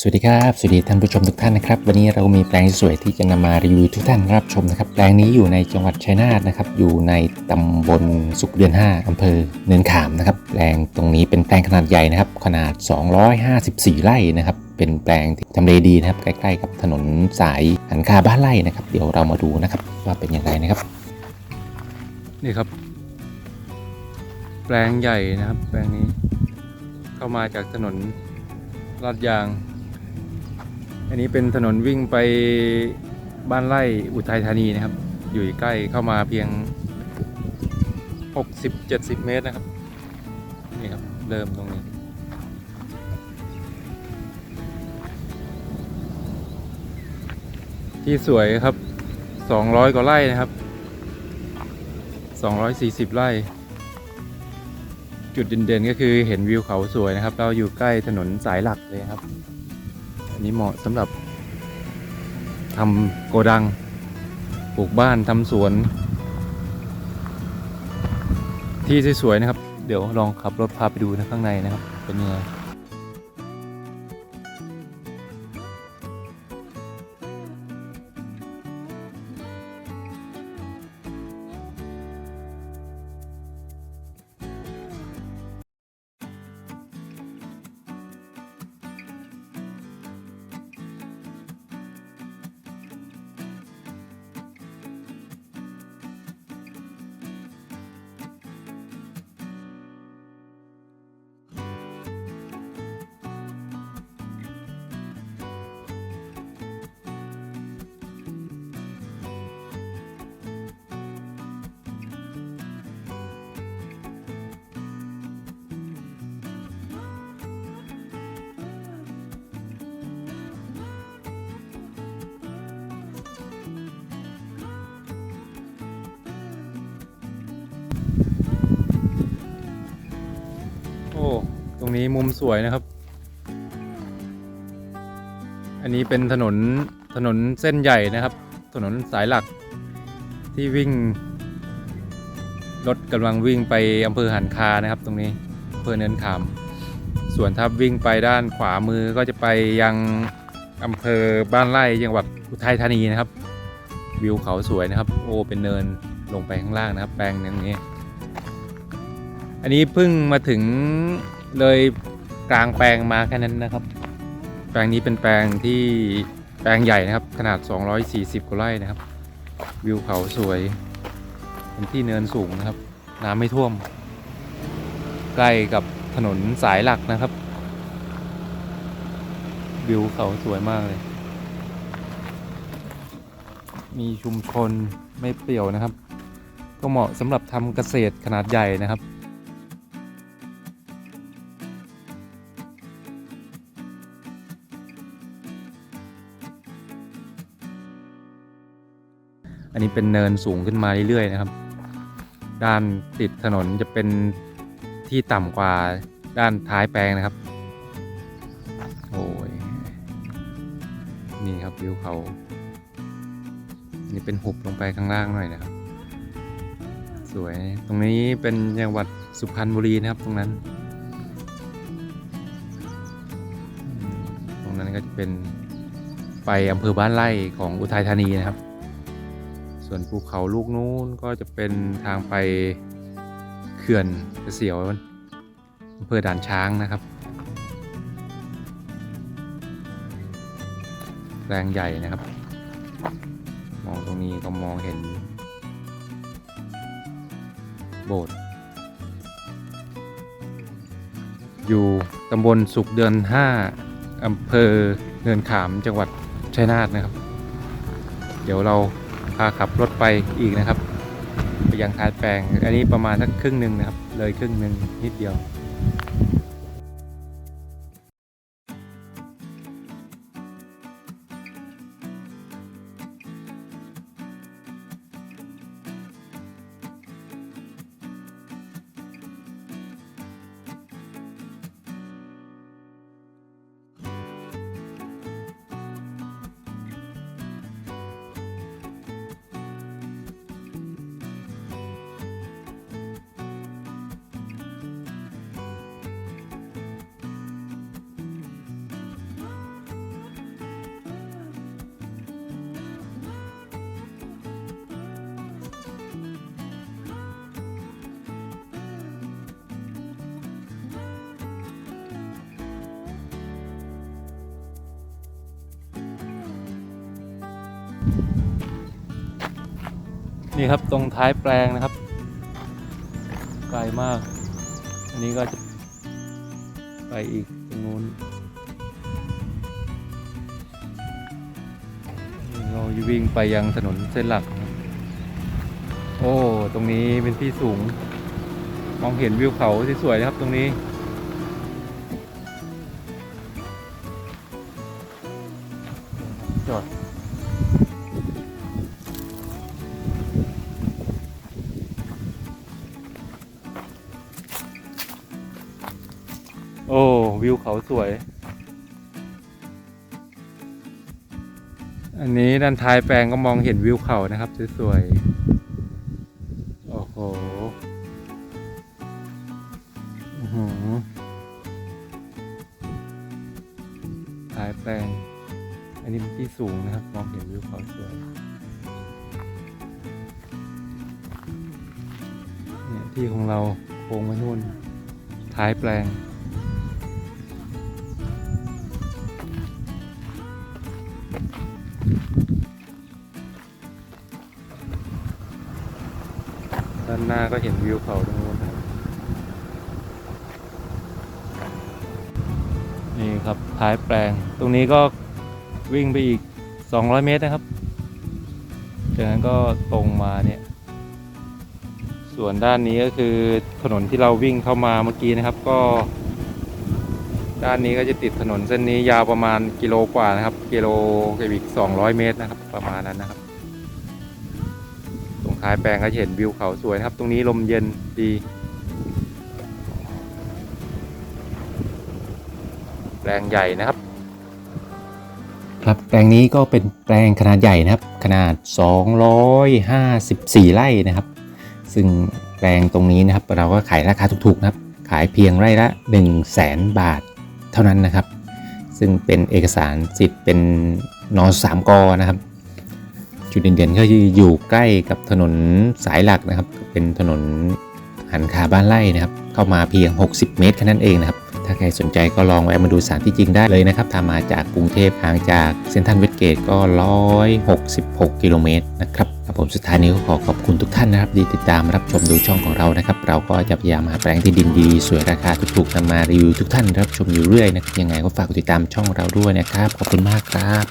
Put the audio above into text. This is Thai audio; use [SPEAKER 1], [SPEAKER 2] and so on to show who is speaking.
[SPEAKER 1] สวัสดีครับ สวัสดีท่านผู้ชมทุกท่านนะครับ วันนี้เรามีแปลงสวยที่จะนำมารีวิวทุกท่านรับชมนะครับ แปลงนี้อยู่ในจังหวัดชัยนาทนะครับ อยู่ในตำบลสุขเดือน 5อำเภอเนินขามนะครับ แปลงตรงนี้เป็นแปลงขนาดใหญ่นะครับ ขนาด 254 ไร่นะครับ เป็นแปลงที่ทำเลดีนะครับ ใกล้ๆกับถนนสายหันคาบ้านไร่นะครับ เดี๋ยวเรามาดูนะครับว่าเป็นยังไงนะครับ
[SPEAKER 2] นี่ครับ แปลงใหญ่นะครับ แปลงนี้เข้ามาจากถนนลาดยาง อันนี้เป็นถนนวิ่งไปบ้านไร่อุทัยธานีนะครับ อยู่ใกล้เข้ามาเพียง 60-70 เมตรนะครับ นี่ครับ เริ่มตรงนี้ที่สวยครับ 200 กว่าไร่นะครับ 240 ไร่ จุดเด่นๆก็คือเห็นวิวเขาสวยนะครับ เราอยู่ใกล้ถนนสายหลักเลยครับ อันนี้เหมาะสำหรับทำโกดัง ปลูกบ้านทำสวน ที่สวยๆนะครับ เดี๋ยวลองขับรถพาไปดูนะข้างในนะครับ เป็นยังไง รงนี้มุมสวยนะครับ อันนี้เป็นถนนถนนเส้นใหญ่นะครับ ถนนสายหลักที่วิ่ง รถกำลังวิ่งไปอำเภอหันคานะครับ ตรงนี้อำเภอเนินขาม ส่วนถ้าวิ่งไปด้านขวามือก็จะไปยังอำเภอบ้านไร่จังหวัดอุทัยธานีนะครับ วิวเขาสวยนะครับ โอ้เป็นเนินลงไปข้างล่างนะครับ แปลงอย่างนี้ อันนี้เพิ่งมาถึง เลยกลางแปลงมาแค่นั้นนะครับ แปลงนี้เป็นแปลงที่แปลงใหญ่นะครับ ขนาด 240กว่าไร่นะครับ วิวเขาสวย เป็นที่เนินสูงนะครับ น้ำไม่ท่วม ใกล้กับถนนสายหลักนะครับ วิวเขาสวยมากเลย มีชุมชนไม่เปรี่ยวนะครับ ก็เหมาะสำหรับทำเกษตรขนาดใหญ่นะครับ อันนี้เป็นเนินสูงขึ้นมาเรื่อยๆนะครับ ด้านติดถนนจะเป็นที่ต่ำกว่าด้านท้ายแปลงนะครับ โอ้ย นี่ครับวิวเขา นี่เป็นหุบลงไปข้างล่างหน่อยนะครับ สวย ตรงนี้เป็นจังหวัดสุพรรณบุรีนะครับ ตรงนั้น ตรงนั้นก็จะเป็นไปอำเภอบ้านไร่ของอุทัยธานีนะครับ ส่วนภูเขาลูกนู้นก็จะเป็นทางไปเขื่อนกระเสียวอำเภอด่านช้างนะครับแรงใหญ่นะครับ มองตรงนี้ก็มองเห็น โบสถ์อยู่ตำบลสุขเดือน 5อำเภอเนินขามจังหวัดชัยนาทนะครับ เดี๋ยวเรา พาขับรถไปอีกนะครับ ไปยังทาดแปลง อันนี้ประมาณสักครึ่งหนึ่งนะครับ เลยครึ่งหนึ่งนิดเดียว นี่ครับตรงท้ายแปลงนะครับ ไกลมาก อันนี้ก็จะไปอีกตรงนู้นเราวิ่งไปยังถนนเส้นหลัก โอ้ ตรงนี้เป็นที่สูง มองเห็นวิวเขาที่สวยนะครับตรงนี้จอด โอ้ วิวเขาสวย อันนี้ด้านท้ายแปลงก็มองเห็นวิวเขานะครับ สวยๆ โอ้โหอื้อหือท้ายแปลง อันนี้เป็นที่สูงนะครับ มองเห็นวิวเขาสวยเนี่ยที่ของเราโค้งมานู่นท้ายแปลง หน้าก็เห็นวิวเขาตรงนู้นนะนี่ครับท้ายแปลง ตรงนี้ก็วิ่งไปอีก 200 เมตรนะครับจากนั้นก็ตรงมาเนี่ย ส่วนด้านนี้ก็คือถนนที่เราวิ่งเข้ามาเมื่อกี้นะครับ ก็ ด้านนี้ก็จะติดถนนเส้นนี้ยาวประมาณกิโลกว่านะครับ กิโลกับอีก 200 เมตรนะครับ ประมาณนั้นนะครับ ท้ายแปลงก็จะเห็นวิวเขาสวยนะครับ ตรงนี้ลมเย็นดีแปลงใหญ่นะครับ
[SPEAKER 1] ครับแปลงนี้ก็เป็นแปลงขนาดใหญ่นะครับ ขนาด 254 ไร่นะครับ ซึ่งแปลงตรงนี้นะครับ เราก็ขายราคาถูกๆนะครับ ขายเพียงไร่ละ 1 0 0 0 0แสนบาทเท่านั้นนะครับ ซึ่งเป็นเอกสารสิทธิ์เป็นนอสามกอนะครับ จุดเด่นๆก็คืออยู่ใกล้กับถนนสายหลักนะครับ เป็นถนนหันคาบ้านไร่นะครับ เข้ามาเพียง 60 เมตรแค่นั้นเองนะครับ ถ้าใครสนใจก็ลองแวะมาดูสถานที่จริงได้เลยนะครับ ถ้ามาจากกรุงเทพห่างจากเซ็นทรัลเวสเกตก็ 166 กิโลเมตรนะครับครับผมสุดท้ายนี้ก็ขอขอบคุณทุกท่านนะครับที่ติดตามรับชมดูช่องของเรานะครับ เราก็จะพยายามหาแปลงที่ดินดีสวยราคาถูกๆนำมารีวิวทุกท่านรับชมอยู่เรื่อยนะครับยังไงก็ฝากติดตามช่องเราด้วยนะครับ ขอบคุณมากครับ